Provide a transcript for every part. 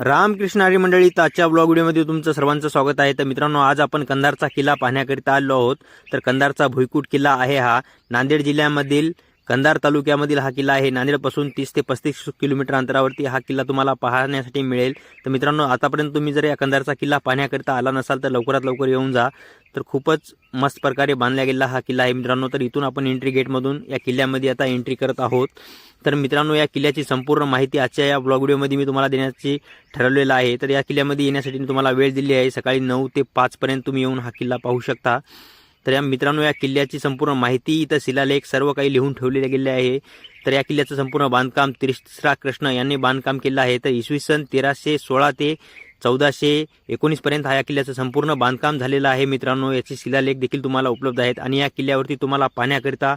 रामकृष्ण हरी मंडळी तर आजच्या ब्लॉग व्हिडिओमध्ये तुमचं सर्वांचं स्वागत आहे. तर मित्रांनो आज आपण कंधारचा किल्ला पाहण्याकरिता आलो आहोत. तर कंधारचा भुईकूट किल्ला आहे हा. नांदेड जिल्ह्यामधील कंधार तालुक्यामधील हा किल्ला आहे. नांदेडपासून तीस ते पस्तीस किलोमीटर अंतरावरती हा किल्ला तुम्हाला पाहण्यासाठी मिळेल. तर मित्रांनो आतापर्यंत तुम्ही जर या कंधारचा किल्ला पाहण्याकरिता आला नसाल तर लवकरात लवकर येऊन जा. तर खूपच मस्त प्रकारे बांधला गेलेला हा किल्ला आहे मित्रांनो. तर इथून आपण एंट्री गेटमधून या किल्ल्यामध्ये आता एंट्री करत आहोत. तर मित्रांनो या किल्ल्याची संपूर्ण माहिती आजच्या या ब्लॉग व्हिडिओमध्ये मी तुम्हाला देण्याची ठरवलेलं आहे. तर या किल्ल्यामध्ये येण्यासाठी मी तुम्हाला वेळ दिली आहे. सकाळी नऊ ते पाचपर्यंत तुम्ही येऊन हा किल्ला पाहू शकता. तर या मित्रांनो या किल्ल्याची संपूर्ण माहिती इथं शिलालेख सर्व काही लिहून ठेवलेले गेले आहे. तर या किल्ल्याचं संपूर्ण बांधकाम तिसरा कृष्ण यांनी बांधकाम केलं आहे. तर इसवी सन तेराशे सोळा ते चौदाशे एकोणीसपर्यंत हा या किल्ल्याचं संपूर्ण बांधकाम झालेलं आहे. मित्रांनो याचे शिलालेख देखील तुम्हाला उपलब्ध आहेत. आणि या किल्ल्यावरती तुम्हाला पाहण्याकरिता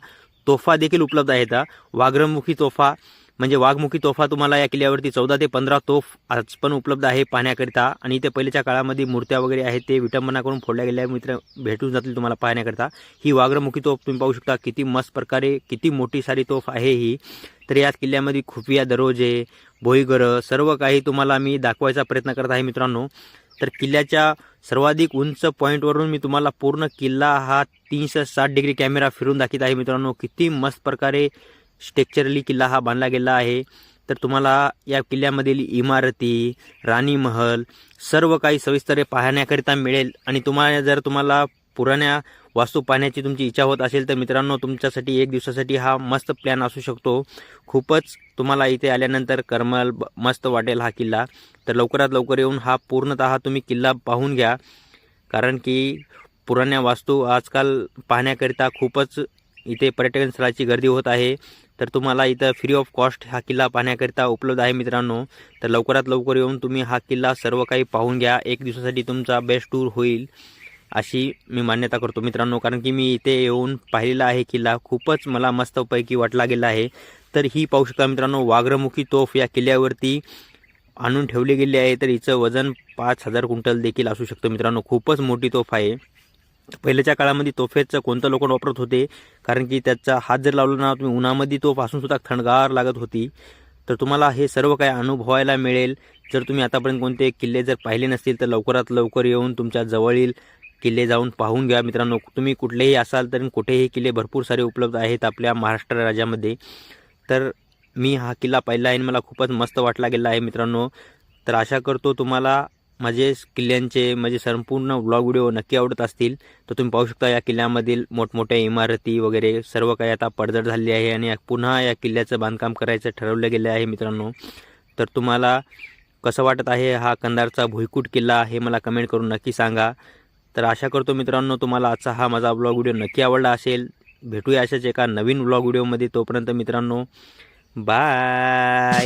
तोफा देखील उपलब्ध आहेत. वाघ्रमुखी तोफा म्हणजे वाघमुखी तोफा तुम्हाला या किल्ल्यावरती चौदा ते पंधरा तोफ आज पण उपलब्ध आहे पाहण्याकरिता. आणि इथे पहिलेच्या काळामध्ये मूर्त्या वगैरे आहेत ते विटंबना करून फोडल्या गेल्या. मित्र भेटून जातील तुम्हाला पाहण्याकरिता. ही वाघ्रमुखी तोफ तुम्ही पाहू शकता. किती मस्त प्रकारे किती मोठी सारी तोफ आहे ही. तर या किल्ल्यामध्ये खुफिया दरोजे भोईगरं सर्व काही तुम्हाला मी दाखवायचा प्रयत्न करत आहे मित्रांनो. तर किल्ल्याच्या सर्वाधिक उंच पॉईंटवरून मी तुम्हाला पूर्ण किल्ला हा तीनशे साठ डिग्री कॅमेरा फिरून दाखवत आहे मित्रांनो. किती मस्त प्रकारे स्ट्रक्चरली किल्ला हा बांधला गेला आहे. तर तुम्हाला या किल्ल्यामधील इमारती राणी महल सर्व काही सविस्तर पाहण्याकरिता मिळेल. आणि तुम्हाला जर तुम्हाला पुराण्या वास्तू पाहण्याची तुमची इच्छा होत असेल तर मित्रांनो तुमच्यासाठी एक दिवसासाठी हा मस्त प्लॅन असू शकतो. खूपच तुम्हाला इथे आल्यानंतर करमल ब- मस्त वाटेल हा किल्ला. तर लवकरात लवकर येऊन हा पूर्णतः तुम्ही किल्ला पाहून घ्या. कारण की पुराण्या वास्तू आजकाल पाहण्याकरिता खूपच इथे पर्यटन स्थळाची गर्दी होत आहे. तर तुम्हाला इथं फ्री ऑफ कॉस्ट हा किल्ला पाहण्याकरिता उपलब्ध आहे मित्रांनो. तर लवकरात लवकर येऊन तुम्ही हा किल्ला सर्व काही पाहून घ्या. एक दिवसासाठी तुमचा बेस्ट टूर होईल अशी मी मान्यता करतो मित्रांनो. कारण की मी इथे येऊन पाहिलेला आहे किल्ला. खूपच मला मस्तपैकी वाटला गेला आहे. तर ही पाहू शकता मित्रांनो वाघ्रमुखी तोफ या किल्ल्यावरती आणून ठेवली गेली आहे. तर हिचं वजन पाच हजार क्विंटल देखील असू शकतं मित्रांनो. खूपच मोठी तोफ आहे. पहिल्याच्या काळामध्ये तोफेचं कोणतं लोक वापरत होते? कारण की त्याचा हात जर लावला ना तुम्ही उन्हामध्ये तो पासूनसुद्धा थंडगार लागत होती. तर तुम्हाला हे सर्व काही अनुभवायला मिळेल. जर तुम्ही आतापर्यंत कोणते किल्ले जर पाहिले नसतील तर लवकरात लवकर येऊन तुमच्या जवळील किल्ले जाऊन पाहून घ्या. मित्रांनो तुम्ही कुठलेही असाल तर कुठेही किल्ले भरपूर सारे उपलब्ध आहेत आपल्या महाराष्ट्र राज्यामध्ये. तर मी हा किल्ला पाहिला आहे आणि मला खूपच मस्त वाटला गेला आहे मित्रांनो. तर आशा करतो तुम्हाला माझे किल्ल्यांचे म्हणजे संपूर्ण ब्लॉग व्हिडिओ नक्की आवडत असतील तर तुम्ही पाहू शकता या किल्ल्यामधील मोठमोठ्या इमारती वगैरे सर्व काही आता पडझड झाली आहे आणि पुन्हा या किल्ल्याचं बांधकाम करायचं ठरवलं गेलं आहे मित्रांनो. तर तुम्हाला कसं वाटत आहे हा कंधारचा भुईकूट किल्ला हे मला कमेंट करून नक्की सांगा. तर आशा करतो मित्रांनो तुम्हाला आजचा हा माझा ब्लॉग व्हिडिओ नक्की आवडला असेल. भेटूया अशाच एका नवीन ब्लॉग व्हिडिओमध्ये तोपर्यंत मित्रांनो बाय